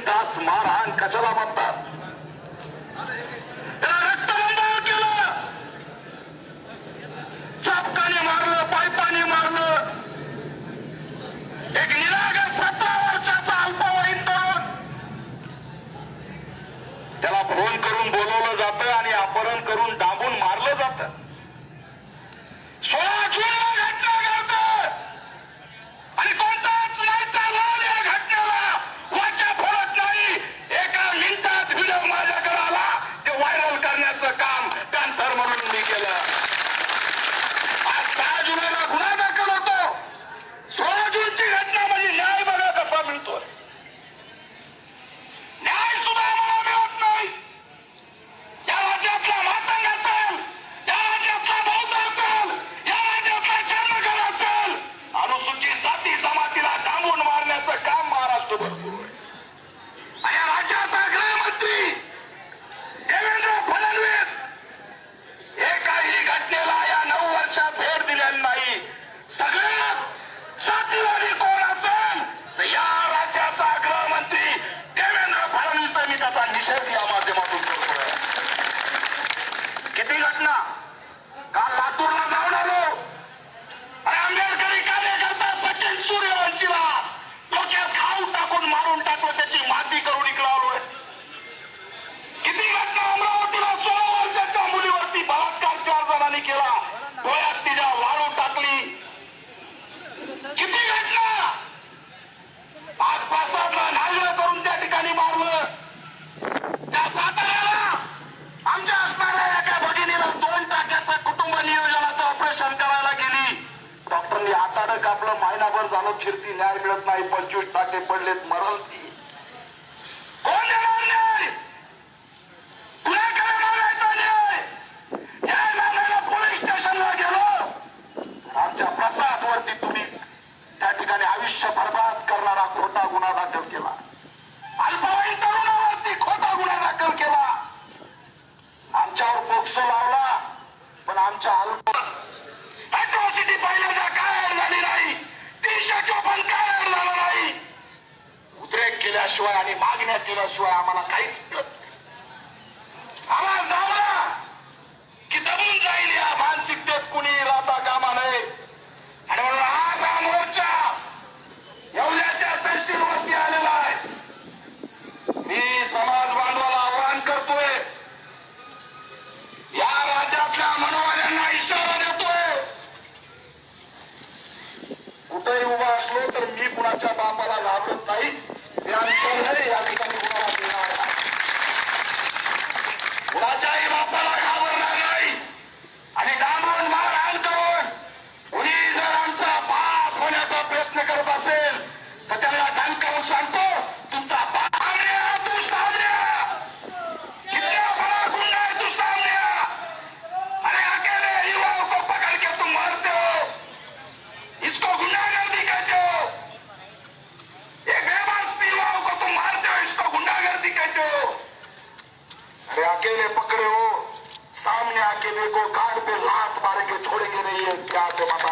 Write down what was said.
तास मारहाण कशाला म्हणतात. आपलं महिनाभर झालं फिरती न्याय मिळत नाही पंचवीस टाके पडलेत मरल ती. केल्याशिवाय आणि मागण्या केल्याशिवाय आम्हाला काहीच आवाज लावला कि दमून जाईल या मानसिकतेत कुणी राहता कामा नये. आणि म्हणून आज हा मोर्चा एवढ्याच्या तहसील वरती आलेला आहे. मी समाज बांधवाला आवाहन करतोय या राज्यातल्या मनोवाल्यांना इशारा देतोय. कुठेही उभा असलो तर मी कुणाच्या बापाला घाबरत नाही. ওরা চাই বাপ্পালায় से अकेले पकड़े हो। सामने आके देखो कान पे लात मारेंगे छोड़ेंगे नहीं है क्या तो माता